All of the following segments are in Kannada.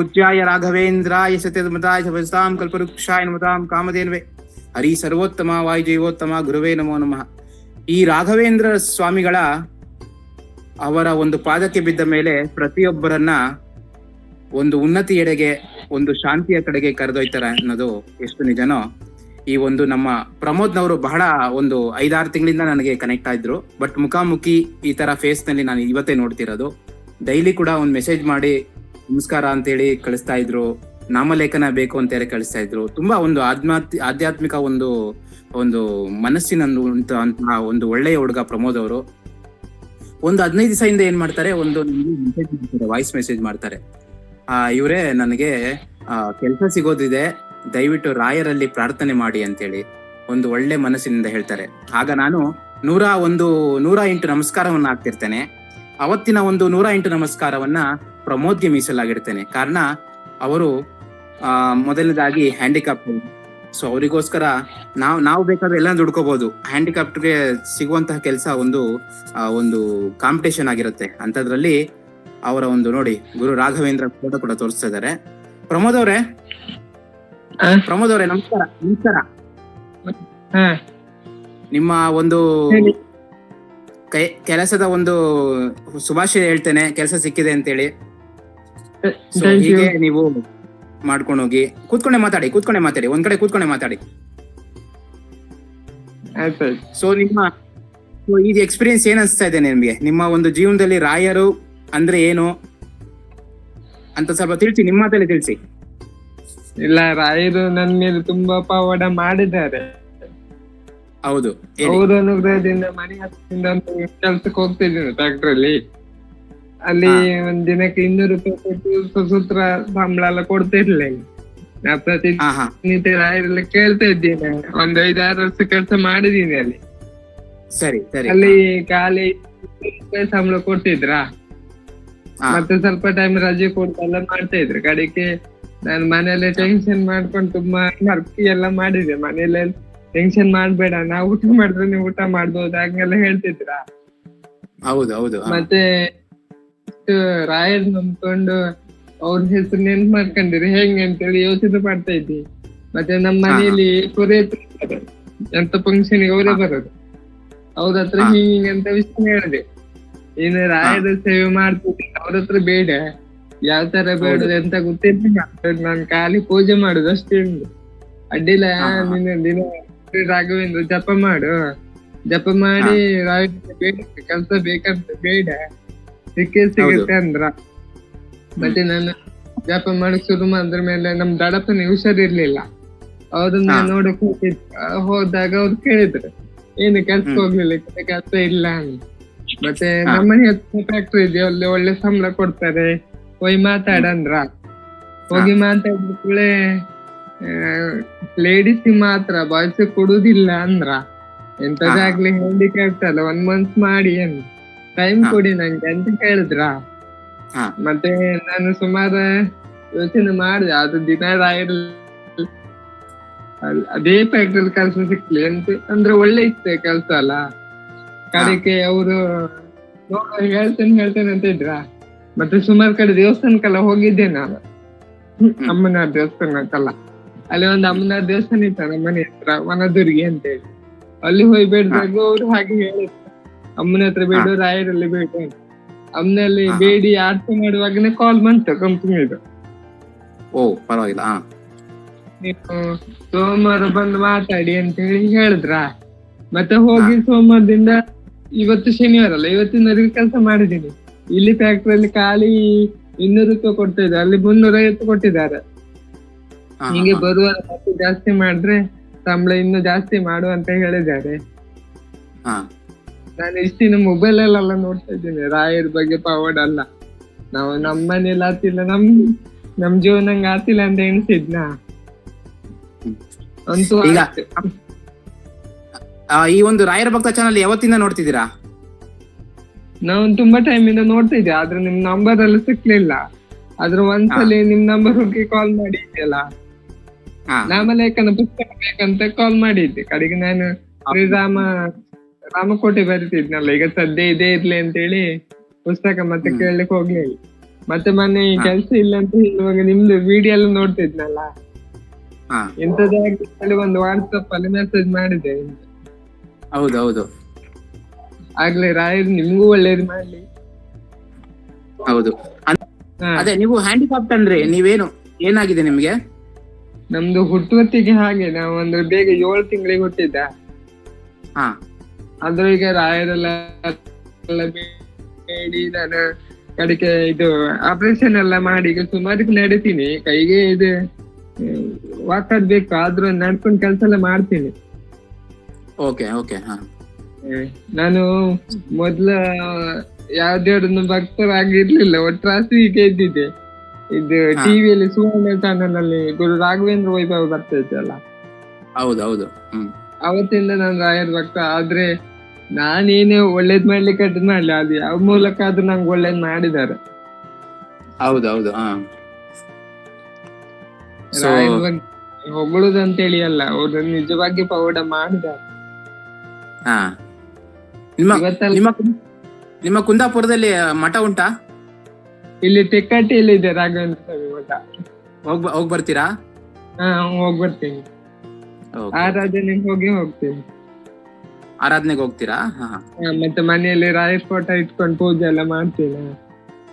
ಪೂಜ್ಯಾಯ ರಾಘವೇಂದ್ರಾಯ ಸತ್ಯಮತಾಯ ಭಜತಾಂ ಕಲ್ಪವೃಕ್ಷಾಯ ನಮತಾಂ ಕಾಮಧೇನ್ವೆ. ಹರಿ ಸರ್ವೋತ್ತಮ ವಾಯುಜೈವೋತ್ತಮ ಗುರುವೇ ನಮೋ ನಮಃ. ಈ ರಾಘವೇಂದ್ರ ಸ್ವಾಮಿಗಳ ಅವರ ಒಂದು ಪಾದಕ್ಕೆ ಬಿದ್ದ ಮೇಲೆ ಪ್ರತಿಯೊಬ್ಬರನ್ನ ಒಂದು ಉನ್ನತಿ ಎಡೆಗೆ, ಒಂದು ಶಾಂತಿಯ ಕಡೆಗೆ ಕರೆದೊಯ್ತಾರೆ ಅನ್ನೋದು ಎಷ್ಟು ನಿಜನೋ, ಈ ಒಂದು ನಮ್ಮ ಪ್ರಮೋದ್ನವರು ಬಹಳ ಒಂದು ಐದಾರು ತಿಂಗಳಿಂದ ನನಗೆ ಕನೆಕ್ಟ್ ಆದ್ರು. ಬಟ್ ಮುಖಾಮುಖಿ ಈ ತರ ಫೇಸ್ನಲ್ಲಿ ನಾನು ಇವತ್ತೇ ನೋಡ್ತಿರೋದು. ಡೈಲಿ ಕೂಡ ಒಂದು ಮೆಸೇಜ್ ಮಾಡಿ ನಮಸ್ಕಾರ ಅಂತ ಹೇಳಿ ಕಳಿಸ್ತಾ ಇದ್ರು, ನಾಮಲೇಖನ ಬೇಕು ಅಂತ ಹೇಳಿ ಕಳಿಸ್ತಾ ಇದ್ರು. ತುಂಬಾ ಒಂದು ಆಧ್ಯಾತ್ ಆಧ್ಯಾತ್ಮಿಕ ಒಂದು ಒಂದು ಮನಸ್ಸಿನ ಒಂದು ಒಳ್ಳೆಯ ಹುಡುಗ ಪ್ರಮೋದ್ ಅವರು. ಒಂದು ಹದಿನೈದು ದಿವಸ ಹಿಂದೆ ಏನ್ ಮಾಡ್ತಾರೆ, ಒಂದು ವಾಯ್ಸ್ ಮೆಸೇಜ್ ಮಾಡ್ತಾರೆ ಆ, ಇವರೇ ನನಗೆ ಕೆಲಸ ಸಿಗೋದಿದೆ, ದಯವಿಟ್ಟು ರಾಯರಲ್ಲಿ ಪ್ರಾರ್ಥನೆ ಮಾಡಿ ಅಂತೇಳಿ ಒಂದು ಒಳ್ಳೆ ಮನಸ್ಸಿನಿಂದ ಹೇಳ್ತಾರೆ. ಆಗ ನಾನು ನೂರ ಒಂದು, ನೂರ ಎಂಟು ನಮಸ್ಕಾರವನ್ನ ಹಾಕ್ತಿರ್ತೇನೆ. ಅವತ್ತಿನ ಒಂದು ನೂರ ಎಂಟು ನಮಸ್ಕಾರವನ್ನ ಪ್ರಮೋದ್ಗೆ ಮೀಸಲಾಗಿರ್ತೇನೆ ಕಾರಣ ಅವರು ಆ ಮೊದಲನೇದಾಗಿ ಹ್ಯಾಂಡಿಕ್ಯಾಪ್ ಸೊ ಅವರಿಗೋಸ್ಕರ ನಾವು ನಾವು ಬೇಕಾದ್ರೆ ಎಲ್ಲ ದುಡ್ಕೋಬಹುದು ಹ್ಯಾಂಡಿಕ್ಯಾಪ್ಟ್ಗೆ ಸಿಗುವಂತಹ ಕೆಲಸ ಒಂದು ಒಂದು ಕಾಂಪಿಟೇಷನ್ ಆಗಿರುತ್ತೆ. ಅಂತದ್ರಲ್ಲಿ ಅವರ ಒಂದು ನೋಡಿ ಗುರು ರಾಘವೇಂದ್ರ ಫೋಟೋ ಕೂಡ ತೋರಿಸ್ತಾ ಇದ್ದಾರೆ. ಪ್ರಮೋದ್ ಅವರೇ? ಪ್ರಮೋದ್ ಅವರೇ ನಮಸ್ಕಾರ. ನಮಸ್ಕಾರ. ನಿಮ್ಮ ಒಂದು. ಕೆಲಸದ ಒಂದು ಶುಭಾಶಯ ಹೇಳ್ತೇನೆ. ಕೆಲಸ ಸಿಕ್ಕಿದೆ ಅಂತೇಳಿ. ಹೀಗೆ ನೀವು ಮಾಡ್ಕೊಂಡು ಹೋಗಿ ಕೂತ್ಕೊಂಡೆ ಮಾತಾಡಿ ಕೂತ್ಕೊಂಡೆ ಮಾತಾಡಿ ಒಂದ್ ಕಡೆ ಕೂತ್ಕೊಂಡೆ ಮಾತಾಡಿ. ಸೊ ನಿಮ್ಮ ಇದು ಎಕ್ಸ್ಪೀರಿಯನ್ಸ್ ಏನ್ ಅನ್ಸ್ತಾ ಇದೆ ನಿಮ್ಗೆ? ನಿಮ್ಮ ಒಂದು ಜೀವನದಲ್ಲಿ ರಾಯರು ಅಂದ್ರೆ ಏನು? ಅಂತ ಸ್ವಲ್ಪ ತಿಳಿಸಿ ನಿಮ್ಮ ಮಾತಲ್ಲಿ ತಿಳಿಸಿ. ಇಲ್ಲ ರಾಯರು ನನ್ ಮೇಲೆ ತುಂಬಾ ಪವಾಡ ಮಾಡಿದ್ದಾರೆ. ಹೌದು. ಅವ್ರ ಅನುಗ್ರಹದಿಂದ ಮನೆ ಹತ್ತಿರ ಒಂದು ಕೆಲ್ಸಕ್ಕೆ ಹೋಗ್ತಿದ್ದೀನಿ ಫ್ಯಾಕ್ಟ್ರಿಯಲ್ಲಿ ಅಲ್ಲಿ. ಒಂದ್ ದಿನಕ್ಕೆ ಇನ್ನೂರು ರೂಪಾಯಿ ಕೊಟ್ಟು ಸಸೂತ್ರ ಸಂಬಳ ಎಲ್ಲ ಕೊಡ್ತಿರ್ಲಿಲ್ಲ ನಾ ಪ್ರತಿ ಹಾ ಹಾ. ನಿತ್ಯ ರಾಯರೆಲ್ಲ ಕೇಳ್ತಾ ಇದ್ದೀನಿ. ಒಂದ್ ಐದಾರು ವರ್ಷ ಕೆಲಸ ಮಾಡಿದೀನಿ ಅಲ್ಲಿ. ಸರಿ ಸರಿ. ಅಲ್ಲಿ ಖಾಲಿ ಸಂಬಳ ಕೊಡ್ತಿದ್ರಾ? ಮತ್ತೆ ಸ್ವಲ್ಪ ಟೈಮ್ ರಜೆ ಕೊಡ್ತಾ ಎಲ್ಲ ಮಾಡ್ತಾ ಇದ್ರು. ಕಡೆಗೆ ನಾನು ಮನೇಲೆ ಟೆನ್ಷನ್ ಮಾಡ್ಕೊಂಡು ತುಂಬಾ ಮರ್ಕಿ ಎಲ್ಲ ಮಾಡಿದೆ. ಮನೇಲೆ ಟೆನ್ಷನ್ ಮಾಡ್ಬೇಡ. ನಾವು ಊಟ ಮಾಡಿದ್ರೆ ನೀವು ಊಟ ಮಾಡ್ಬೋದು. ಹಂಗೆಲ್ಲ ಹೇಳ್ತಿದ್ರ? ಹೌದು ಹೌದು. ಮತ್ತೆ ಇಷ್ಟು ರಾಯರ್ ನಂಬ್ಕೊಂಡು ಅವ್ರ ಹೆಸರು ನೆನ್ಪ್ ಮಾಡ್ಕೊಂಡಿರಿ ಹೆಂಗೆ ಅಂತೇಳಿ ಯೋಚನೆ ಮಾಡ್ತಾ ಇದ್ದಿ ಮತ್ತೆ ನಮ್ಮ ಮನೆಯಲ್ಲಿ ಪುರೋಹಿತರು. ಎಂತ ಫಂಕ್ಷನ್ ಅವರೇ ಬರೋದು. ಅವ್ರ ಹತ್ರ ಹಿಂಗೆ ಅಂತ ವಿಷಯ ಹೇಳಿದೆ. ಇನ್ನು ರಾಯರ ಸೇವೆ ಮಾಡ್ತಿದ್ದೆ. ಅವ್ರ ಹತ್ರ ಬೇಡ. ಯಾವ ತರ ಬೇಡ ಅಂತ ಗೊತ್ತಿಲ್ಲ ನಾನು ಖಾಲಿ ಪೂಜೆ ಮಾಡುದು ಅಷ್ಟೇ ಉಂಟು. ಅಡ್ಡಿಲ್ಲ ಹಾ, ಹಾ. ನೀನು ದಿನ ರಾಘವೇಂದ್ರ ಜಪ ಮಾಡು. ಜಪ ಮಾಡಿ ರಾಯ ಬೇಡ ಕೆಲ್ಸ ಬೇಕಂತ ಬೇಡ. ಸಿಕ್ಕೇ ಸಿಗುತ್ತೆ ಅಂದ್ರ. ಮತ್ತೆ ನಾನು ಜಾಪ ಮಾಡಕ್ ಶುರು ಮಾಡಿದ್ರ ಮೇಲೆ ನಮ್ ದಡಪ್ಪನ ಹುಷಾರಿರ್ಲಿಲ್ಲ ಅವ್ರನ್ನ. ನೋಡಕ್ ಹೋದಾಗ ಅವ್ರು ಕೇಳಿದ್ರು. ಏನು ಕೆಲ್ಸಕ್ಕೆ. ಹೋಗ್ಲಿಲ್ಲ ಕೆಲ್ಸ ಇಲ್ಲ ಅಂತ. ಮತ್ತೆ. ನಮ್ಮನೆ ಹತ್ರ ಫ್ಯಾಕ್ಟ್ರಿ ಇದೆ ಅಲ್ಲಿ ಒಳ್ಳೆ ಸಂಬಳ ಕೊಡ್ತಾರೆ. ಹೋಗಿ ಮಾತಾಡಂದ್ರ. ಹೋಗಿ ಮಾತಾಡಿದ್ರೆ ಕೂಡಲೇ ಲೇಡೀಸ್ ಮಾತ್ರ ಬಾಯ್ಸ್ ಕೊಡುದಿಲ್ಲ ಅಂದ್ರ. ಎಂತದಾಗ್ಲಿ ಹ್ಯಾಂಡಿಕ್ಯಾಪ್ಟ್ ಅಲ್ಲ ಒನ್ ಮಂತ್ ಮಾಡಿ ಅಂತ. ಟೈಮ್ ಕೊಡಿ ನಂಗೆ ಅಂತ ಹೇಳಿದ್ರ? ಮತ್ತೆ ನಾನು ಸುಮಾರು ಯೋಚನೆ ಮಾಡಿದೆ ಅದು ದಿನ ರಾಯರ್ ಅದೇ ಫ್ಯಾಕ್ಟ್ರಿ ಕೆಲಸ ಸಿಕ್ಲಿ ಅಂತ. ಅಂದ್ರೆ ಒಳ್ಳೆ ಇತ್ತು ಕೆಲಸ ಅಲ್ಲ. ಕಡೆಗೆ ಅವರು ಹೇಳ್ತೇನೆ ಹೇಳ್ತೇನೆ ಅಂತ ಇದ್ರ? ಮತ್ತೆ ಸುಮಾರು ಕಡೆ ದೇವಸ್ಥಾನಕ್ಕೆಲ್ಲ ಹೋಗಿದ್ದೆ ನಾನು. ಅಮ್ಮನ ದೇವಸ್ಥಾನಕ್ಕೆಲ್ಲ. ಅಲ್ಲಿ ಒಂದು ಅಮ್ಮನ ದೇವಸ್ಥಾನ ಇತ್ತ ನಮ್ಮನೆ ಹತ್ರ ವನದುರ್ಗಿ ಅಂತ ಹೇಳಿ. ಅಲ್ಲಿ ಹೋಗಿ ಬೇಡ್ದಾಗ ಅವ್ರು ಹಾಗೆ ಹೇಳಿದ್ರು. ಅಮ್ಮನ ಹತ್ರ ಬೇಡ ರಾಯರಲ್ಲಿ ಬೇಡ ಅಮ್ಮನಲ್ಲಿ. ಬೇಡಿ ಆರ್ತಿ ಮಾಡುವಾಗನೇ ಕಾಲ್ ಬಂತು ಕಂಪ್ನಿದು ಓ ಪರವಾಗಿಲ್ಲ ನೀವು ಸೋಮವಾರ ಬಂದು ಮಾತಾಡಿ ಅಂತ ಹೇಳಿ ಹೇಳಿದ್ರ? ಮತ್ತೆ ಹೋಗಿ ಸೋಮವಾರದಿಂದ ಇವತ್ತು ಶನಿವಾರ ಅಲ್ಲ ಇವತ್ತಿನವರೆಗೆ ಕೆಲಸ ಮಾಡಿದ್ದೀನಿ. ಇಲ್ಲಿ ಫ್ಯಾಕ್ಟ್ರಿಯಲ್ಲಿ ಖಾಲಿ ಇನ್ನೂರು ರೂಪಾಯಿ ಕೊಡ್ತಾ ಇದ್ದಾರೆ ಅಲ್ಲಿ ಮುನ್ನೂರ ಐವತ್ತು ಕೊಟ್ಟಿದ್ದಾರೆ. ಹಿಂಗೆ ಬರುವ ಜಾಸ್ತಿ ಮಾಡಿದ್ರೆ ಸಂಬಳ ಇನ್ನು ಜಾಸ್ತಿ ಮಾಡು ಅಂತ ಹೇಳಿದ್ದಾರೆ. ನಾನು ಇಷ್ಟಿನ ಮೊಬೈಲ್ ಅಲ್ಲೆಲ್ಲ ನೋಡ್ತಾ ಇದ್ದೇನೆ. ರಾಯರ್ ಬಗ್ಗೆ ಪವರ್ಡ್ ಅಲ್ಲ. ನಾವು ನಮ್ಮ ಮನೇಲಿ ಆತಿಲ್ಲ ನಮ್ ನಮ್ ಜೀವನಂಗ್ ಆತಿಲ್ಲ ಅಂತ ಎಣಿಸಿದ್ನ? ಅಂತೂ ಆ, ಈ ಒಂದು ರಾಯರ ಭಕ್ತ ಚಾನಲ್ ಯಾವತ್ತಿಂದ ನೋಡ್ತಿದ್ದೀರಾ? ನಾವು ತುಂಬಾ ಟೈಮ್ ಇಂದ ನೋಡ್ತಾ ಇದ್ದೆ ಆದ್ರೆ ನಿಮ್ ನಂಬರ್ ಎಲ್ಲ ಸಿಕ್ಲಿಲ್ಲ. ಆದ್ರೆ ಒಂದ್ಸಲಿ ನಿಮ್ ನಂಬರ್ ಹೋಗಿ ಕಾಲ್ ಮಾಡಿದ್ಯಲ್ಲ? ನಾಮಲೇಖನ ಪುಸ್ತಕ ಬೇಕಂತ ಕಾಲ್ ಮಾಡಿದ್ದೆ. ಕಡೆಗೆ ನಾನು ಶ್ರೀರಾಮ ರಾಮಕೋಟೆ ಬರ್ತಿದ್ನಲ್ಲ ಈಗ ಸದ್ಯ ಇದೇ ಇರ್ಲಿ ಅಂತ ಹೇಳಿ ಪುಸ್ತಕ ಮತ್ತೆ. ಕೇಳಲಿಕ್ಕೆ ಹೋಗ್ಲಿಲ್ಲ. ಮತ್ತೆ ಮೊನ್ನೆ. ಕೆಲ್ಸ ಇಲ್ಲ ಅಂತ ಹೇಳುವಾಗ ನಿಮ್ದು ವಿಡಿಯೋ ಎಲ್ಲ ನೋಡ್ತಿದ್ನಲ್ಲ? ಎಂತದಾಗಿ ಒಂದು ವಾಟ್ಸಪ್ ಅಲ್ಲಿ ಮೆಸೇಜ್ ಮಾಡಿದೆ. ಹೌದೌದು. ಆಗ್ಲಿ ರಾಯರು ನಿಮ್ಗೂ ಒಳ್ಳೇದು ಮಾಡ್ಲಿ. ಹೌದು. ಅದೇ ನೀವು ಹ್ಯಾಂಡಿಕ್ಯಾಪ್ಟ್ ಅಂದ್ರೆ ನೀವೇನು ಏನಾಗಿದೆ ನಿಮ್ಗೆ? ನಮ್ದು ಹುಟ್ಟುವತ್ತಿಗೆ ಹಾಗೆ ನಾವು ಅಂದ್ರೆ ಬೇಗ ಏಳು ತಿಂಗಳಿಗೆ ಹುಟ್ಟಿದ್ದ. ಹಾ ಆದ್ರೂ ಈಗ ರಾಯರೆಲ್ಲ ಬೇಡಿ ನಾನು ಕಡೆಗೆ ಇದು ಆಪರೇಷನ್ ಎಲ್ಲ ಮಾಡಿ ಈಗ ಸುಮಾರು ನಡೀತೀನಿ. ಕೈಗೆ ಇದು ವಾಕದ್ ಬೇಕು ಆದ್ರೂ ನಡ್ಕೊಂಡು ಕೆಲಸ ಎಲ್ಲ ಮಾಡ್ತೀನಿ. Okay okay. ನಾನು ಮೊದ್ಲ ಯಾವ್ದೇವ್ರನ್ನು ಭಕ್ತರಾಗಿರ್ಲಿಲ್ಲ ಒಟ್ರಾಸಿ ಈಗ ಇದ್ದಿದ್ದೆ. ಇದು. ಟಿವಿಯಲ್ಲಿ ಸುವರ್ಣ ಚಾನಲ್ ಅಲ್ಲಿ ಗುರು ರಾಘವೇಂದ್ರ ವೈಭವ ಬರ್ತಾ ಇದ್ದಲ್ಲ ಹೌದೌದು ಅವತ್ತಿಂದ ನಾನು ರಾಯರ್ ಭಕ್ತ ಆದ್ರೆ ನಾನೇನು ಒಳ್ಳೇದ್ ಮಾಡ್ಲಿಕ್ಕೆ ಅದ್ ಮಾಡ್ಲಿ ಅದು ಯಾವ ಮೂಲಕ ಆದ್ರೂ ನಂಗೆ ಒಳ್ಳೇದ್ ಮಾಡಿದ್ದಾರೆ ಹೌದು ಹೌದು ಹಾ. So- ಅಂತ ಹೊಗಳುದಂತೇಳಿ ಅಲ್ಲ ಅವ್ರು ನಿಜವಾಗಿ ಪೌಡ ಮಾಡಿದ್ದಾರೆ ಹಾ. ನಿಮ್ಮ ಇವತ್ತೆಲ್ಲ ನಿಮ್ಮ ನಿಮ್ಮ ಕುಂದಾಪುರದಲ್ಲಿ ಮಠ ಉಂಟಾ? ಇಲ್ಲಿ ತೆಕ್ಕಟ್ಟಿಯಲ್ಲಿ ಇದೆ ರಾಘವೇಂದ್ರ ಸ್ವಾಮಿ ಮಠ. ಹೋಗ್ ಹೋಗ್ ಬರ್ತೀರಾ? ಹಾ ಹೋಗ್ ಬರ್ತೀನಿ. Okay. ಆರಾಧನೆಗೆ ಹೋಗಿ ಹೋಗ್ತೀನಿ. ಆರಾಧನೆಗೆ ಹೋಗ್ತೀರಾ? ಹಾ ಮತ್ತೆ ಮನೆಯಲ್ಲಿ ರಾಯರ್ ಫೋಟೋ ಇಟ್ಕೊಂಡು ಪೂಜೆ ಎಲ್ಲ ಮಾಡ್ತೀನಿ.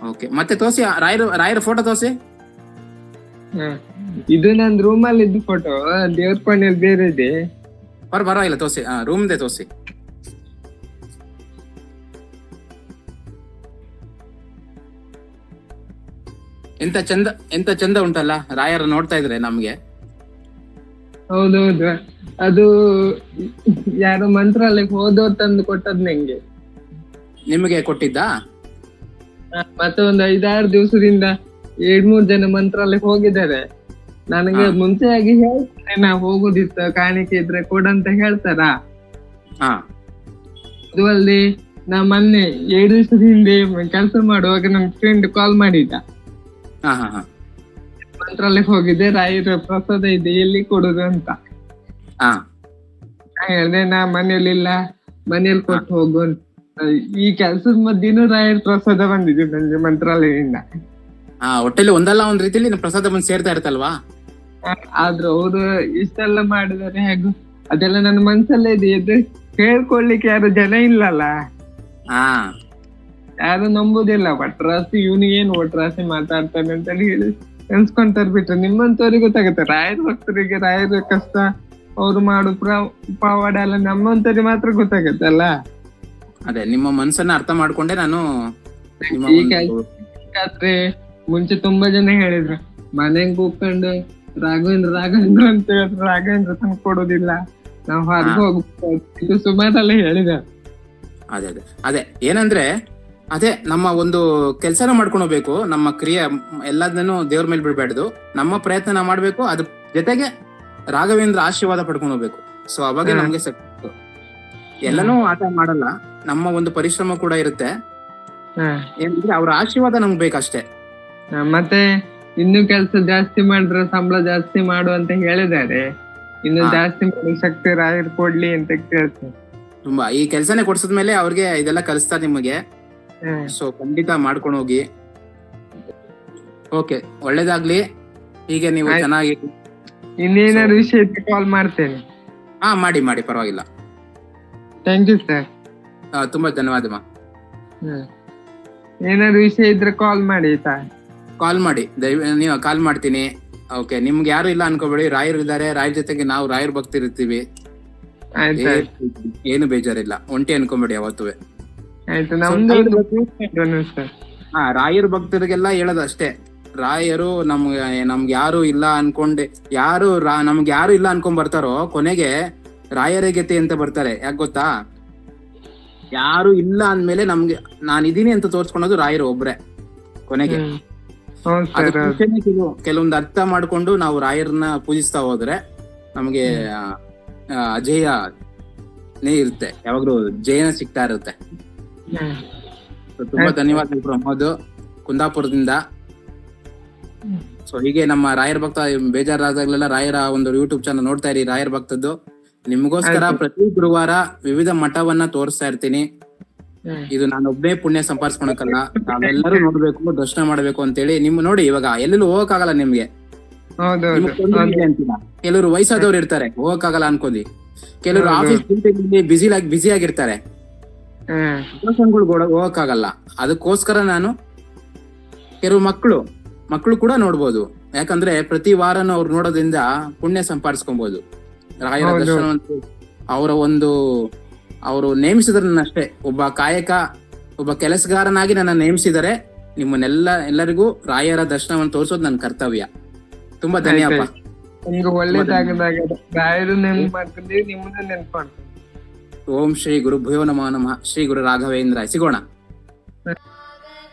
ಓಕೆ ಮತ್ತೆ ತೋಸಿ ರಾಯರ ರಾಯರ ಫೋಟೋ ತೋಸಿ ಹಾ. ಇದು ನನ್ ರೂಮ್ ಅಲ್ಲಿ ಇದ್ದು ಫೋಟೋ ದೇವ್ರ ಕೋಣೆಯಲ್ಲಿ ಬೇರೆ ಇದೆ. ಬರ ಪರವಾಗಿಲ್ಲ ತೋಸಿ ಹಾ ರೂಮ್ದೇ ತೋಸಿ ಎಂತ ಚಂದ ಎಂತ ಚಂದ ಉಂಟಲ್ಲ? ರಾಯರ ನೋಡ್ತಾ ಇದ್ರೆ ನಮ್ಗೆ. ಹೌದೌದು. ಅದು ಯಾರೋ ಮಂತ್ರಾಲಯಕ್ಕೆ ಹೋದವ್ರು ತಂದು ಕೊಟ್ಟದ್ ನಂಗೆ. ನಿಮಗೆ ಕೊಟ್ಟಿದ್ದಾ? ಮತ್ತೆ ಒಂದು ಐದಾರು ದಿವಸದಿಂದ ಎರಡ್ ಮೂರ್ ಜನ ಮಂತ್ರಾಲಯಕ್ಕೆ ಹೋಗಿದ್ದಾರೆ. ನನಗೆ. ಮುಂಚೆಯಾಗಿ ಹೇಳ್ತಾರೆ ನಾ ಹೋಗುದಿತ್ತು ಕಾಣಿಕೆ ಇದ್ರೆ ಕೊಡಂತ ಹೇಳ್ತಾರ? ಹಾ. ಅದು ಅಲ್ಲದೆ ನಾ ಮೊನ್ನೆ ಏಳು ದಿವಸದ ಹಿಂದೆ ಕೆಲಸ ಮಾಡುವಾಗ ನಮ್ ಫ್ರೆಂಡ್ ಕಾಲ್ ಮಾಡಿದ್ದ. ಹಾ ಹಾ ಹಾ. ಮಂತ್ರಾಲಯಕ್ಕೆ ಹೋಗಿದ್ದೆ ರಾಯರ ಪ್ರಸಾದ ಇದೆ ಎಲ್ಲಿ ಕೊಡುದು ಅಂತ. ಹಾ. ಹೇಳ್ದೆ ನಾ ಮನೇಲಿ ಇಲ್ಲ. ಮನೇಲಿ ಕೊಟ್ಟು ಹೋಗು ಈ ಕೆಲ್ಸದ ಮಧ್ಯೆನೂ ರಾಯರ್ ಪ್ರಸಾದ ಬಂದಿದೆ ನಂಗೆ ಮಂತ್ರಾಲಯದಿಂದ. ಹಾ ಒಟ್ಟಲ್ಲಿ ಒಂದಲ್ಲ ಒಂದ್ ರೀತಿಲಿ ಪ್ರಸಾದ ಬಂದು ಸೇರ್ತಾ ಇರ್ತಲ್ವಾ ಆದ್ರೆ ಅವರು ಇಷ್ಟೆಲ್ಲ ಮಾಡಿದಾರೆ ಹೇಗೂ? ಅದೆಲ್ಲ ನನ್ನ ಮನ್ಸಲ್ಲೇ ಇದೆ. ಎದ್ದು ಹೇಳ್ಕೊಳ್ಲಿಕ್ಕೆ ಯಾರು ಜನ ಇಲ್ಲಲ್ಲ. ಯಾರು ನಂಬುದಿಲ್ಲ. ಒಟ್ರಾಸಿ ಇವನಿಗೆ ಏನು ಒಟ್ರಾಸಿ ಮಾತಾಡ್ತಾನೆ ಅಂತ ಹೇಳಿ ಎನ್ಸ್ಕೊಂತಾರ ಬಿಟ್ರೆ ನಿಮ್ಮಂತವ್ರಿಗೆ ಗೊತ್ತಾಗುತ್ತೆ ರಾಯರ ಭಕ್ತರಿಗೆ ರಾಯರ ಕಷ್ಟ. ಅವ್ರು ಮಾಡು ಪ್ರ- ಪವಾಡ ಎಲ್ಲ ನಮ್ಮಂತವ್ರಿಗೆ ಮಾತ್ರ ಗೊತ್ತಾಗತ್ತಲ್ಲ ಅದೇ ನಿಮ್ಮ ಮನ್ಸನ್ನ ಅರ್ಥ ಮಾಡ್ಕೊಂಡೆ ನಾನು ನಿಮ್ಮ ಒಂದು- ಮುಂಚೆ ತುಂಬಾ ಜನ ಹೇಳಿದ್ರು ಮನೆಗ್ ಕೂತ್ಕೊಂಡು ರಾಘವೇಂದ್ರ ರಾಘವೇಂದ್ರ ಅಂತ ಹೇಳಿದ್ರು ರಾಘವೇಂದ್ರ ತಂದು ಕೊಡೋದಿಲ್ಲ. ನಾವು ಹೊರಗೆ. ಹೋಗ್ಬೇಕು ಸುಮಾರೆಲ್ಲ ಹೇಳಿದ. ಅದೇ ಅದೇ ಅದೇ ಏನಂದ್ರೆ ಅದೇ ನಮ್ಮ ಒಂದು ಕೆಲಸನ ಮಾಡ್ಕೊಂಡು ಹೋಗ್ಬೇಕು ನಮ್ಮ ಕ್ರಿಯೆ ಎಲ್ಲದನ್ನು ದೇವ್ರ ಮೇಲೆ ಬಿಡಬಾರ್ದು. ನಮ್ಮ ಪ್ರಯತ್ನ ನಾವು ಮಾಡ್ಬೇಕು ಅದ್ರ ಜೊತೆಗೆ ರಾಘವೇಂದ್ರ ಆಶೀರ್ವಾದ ಪಡ್ಕೊಂಡು ಹೋಗ್ಬೇಕು. ಸೊ ಅವಾಗ. ನಮ್ಗೆ ಎಲ್ಲಾನು ಎಲ್ಲನೂ ಆಟ ಮಾಡಲ್ಲ. ನಮ್ಮ ಒಂದು ಪರಿಶ್ರಮ ಕೂಡ ಇರುತ್ತೆ. ಏನಂದ್ರೆ ಅವ್ರ ಆಶೀರ್ವಾದ ನಮ್ಗೆ ಬೇಕಷ್ಟೇ. ಮತ್ತೆ ಇನ್ನು ಕೆಲಸ ಜಾಸ್ತಿ ಮಾಡಿದ್ರೆ ಸಂಬಳ ಜಾಸ್ತಿ ಮಾಡು ಅಂತ ಹೇಳಿದ್ದಾರೆ. ಇನ್ನು ಜಾಸ್ತಿ ಮಾಡಿ ಶಕ್ತಿ ರಾಯರ್ ಕೊಡ್ಲಿ ಅಂತ ಕೇಳ್ತೀನಿ. ತುಂಬಾ. ಈ ಕೆಲಸನೇ ಕೊಡ್ಸದ್ಮೇಲೆ ಅವ್ರಿಗೆ ಇದೆಲ್ಲ ಕಲಿಸ್ತಾರೆ ನಿಮಗೆ. ಸೊ ಖಂಡಿತ ಮಾಡ್ಕೊಂಡು ಹೋಗಿ. ಓಕೆ ಒಳ್ಳೇದಾಗ್ಲಿ. ಹೀಗೆ ನೀವು ಚೆನ್ನಾಗಿ ಇನ್ನೇನಾದ್ರು ವಿಷಯ ಇದ್ರೆ ಕಾಲ್ ಮಾಡ್ತೇನೆ. ಹಾ ಮಾಡಿ ಮಾಡಿ ಪರವಾಗಿಲ್ಲ. ಥ್ಯಾಂಕ್ ಯು ಸರ್ ಆ, ತುಂಬಾ ಧನ್ಯವಾದ ಮಾ. ಏನಾದ್ರು ವಿಷಯ ಇದ್ರೆ ಕಾಲ್ ಮಾಡಿ ಆಯ್ತಾ? ಕಾಲ್ ಮಾಡಿ. ದಯವಿ ನೀವು ಕಾಲ್ ಮಾಡ್ತೀನಿ. ಓಕೆ ನಿಮ್ಗೆ ಯಾರು ಇಲ್ಲ ಅನ್ಕೋಬೇಡಿ. ರಾಯರು ಇದ್ದಾರೆ. ರಾಯರ್ ಜೊತೆಗೆ ನಾವು ರಾಯರ್ ಭಕ್ತಿ ಇರ್ತೀವಿ. ಏ- ಏನು ಬೇಜಾರಿಲ್ಲ. ಒಂಟಿ ಅನ್ಕೊಂಬೇಡಿ ಯಾವತ್ತೂ. ಆಯ್ತು ನಮ್ದು ರಾಯರ್ ಸರ್ ಹಾ ರಾಯರ್ ಭಕ್ತರಿಗೆಲ್ಲ ಹೇಳೋದು ಅಷ್ಟೇ. ರಾಯರು ನಮ್ಗೆ ನಮ್ಗೆ ಯಾರು ಇಲ್ಲ ಅನ್ಕೊಂಡೆ ಯಾರು ರಾ ನಮ್ಗೆ ಯಾರು ಇಲ್ಲ ಅನ್ಕೊಂಡ್ ಬರ್ತಾರೋ ಕೊನೆಗೆ ರಾಯರ ಗತಿ ಅಂತ ಬರ್ತಾರೆ. ಯಾಕೆ ಗೊತ್ತಾ? ಯಾರು ಇಲ್ಲ ಅಂದ್ಮೇಲೆ ನಮ್ಗೆ ನಾನು ಇದೀನಿ ಅಂತ ತೋರ್ಸ್ಕೊಳೋದು ರಾಯರು ಒಬ್ರೆ ಕೊನೆಗೆ. ಕೆಲವೊಂದು ಅರ್ಥ ಮಾಡ್ಕೊಂಡು ನಾವು ರಾಯರನ್ನ ಪೂಜಿಸ್ತಾ ಹೋದ್ರೆ ನಮ್ಗೆ ಅಜಯ ಇರುತ್ತೆ. ಯಾವಾಗ್ಲೂ ಜಯನ ಸಿಗ್ತಾ ಇರುತ್ತೆ. ತುಂಬಾ ಧನ್ಯವಾದ ಪ್ರಮೋದ್. ಕುಂದಾಪುರದಿಂದ. ಸೊ ಹೀಗೆ ನಮ್ಮ ರಾಯರ್ ಭಕ್ತ ಬೇಜಾರಾದಾಗ್ಲೆಲ್ಲ ರಾಯರ ಒಂದು ಯೂಟ್ಯೂಬ್ ಚಾನಲ್ ನೋಡ್ತಾ ಇರಿ ರಾಯರ್ ಭಕ್ತದ್ದು. ನಿಮಗೋಸ್ಕರ ಪ್ರತಿ ಗುರುವಾರ ವಿವಿಧ ಮಠವನ್ನ ತೋರಿಸ್ತಾ ಇರ್ತೀನಿ. ಇದು ನಾನು ಒಬ್ಬನೇ ಪುಣ್ಯ ಸಂಪಾದಿಸ್ಕೊಳಕಲ್ಲ ನಾವೆಲ್ಲರೂ ನೋಡ್ಬೇಕು ದರ್ಶನ ಮಾಡ್ಬೇಕು ಅಂತೇಳಿ ನಿಮ್ ನೋಡಿ ಇವಾಗ ಎಲ್ಲೆಲ್ಲೂ ಹೋಗಕ್ಕಾಗಲ್ಲ ನಿಮ್ಗೆ. ಕೆಲವರು ವಯಸ್ಸಾದವ್ರು ಇರ್ತಾರೆ ಹೋಗಕ್ಕಾಗಲ್ಲ ಅನ್ಕೊಂಡಿ ಕೆಲವರು ಆಫೀಸ್ ಬಿಸಿ ಬಿಸಿ ಆಗಿರ್ತಾರೆ. ಹೋಗಕ್ಕಾಗಲ್ಲ. ಅದಕ್ಕೋಸ್ಕರ ನಾನು ಕೆಲವು ಮಕ್ಕಳು ಮಕ್ಕಳು ಕೂಡ ನೋಡ್ಬೋದು. ಯಾಕಂದ್ರೆ ಪ್ರತಿ ವಾರನೂ ಅವ್ರು ನೋಡೋದ್ರಿಂದ ಪುಣ್ಯ ಸಂಪಾದಿಸ್ಕೊಬಹುದು ರಾಯರ. ದರ್ಶನ ಅವರ ಒಂದು ಅವರು ನೇಮಿಸಿದ್ರನ್ನಷ್ಟೇ. ಒಬ್ಬ ಕಾಯಕ ಒಬ್ಬ ಕೆಲಸಗಾರನಾಗಿ ನನ್ನ ನೇಮಿಸಿದರೆ ನಿಮ್ಮನ್ನೆಲ್ಲ ಎಲ್ಲರಿಗೂ ರಾಯರ ದರ್ಶನವನ್ನು ತೋರಿಸೋದು ನನ್ನ ಕರ್ತವ್ಯ. ತುಂಬಾ ಧನ್ಯವಾದ ಓಂ ಶ್ರೀ ಗುರುಭ್ಯೋ ನಮೋ ನಮಃ. ಶ್ರೀ ಗುರು ರಾಘವೇಂದ್ರ. ಸಿಗೋಣ.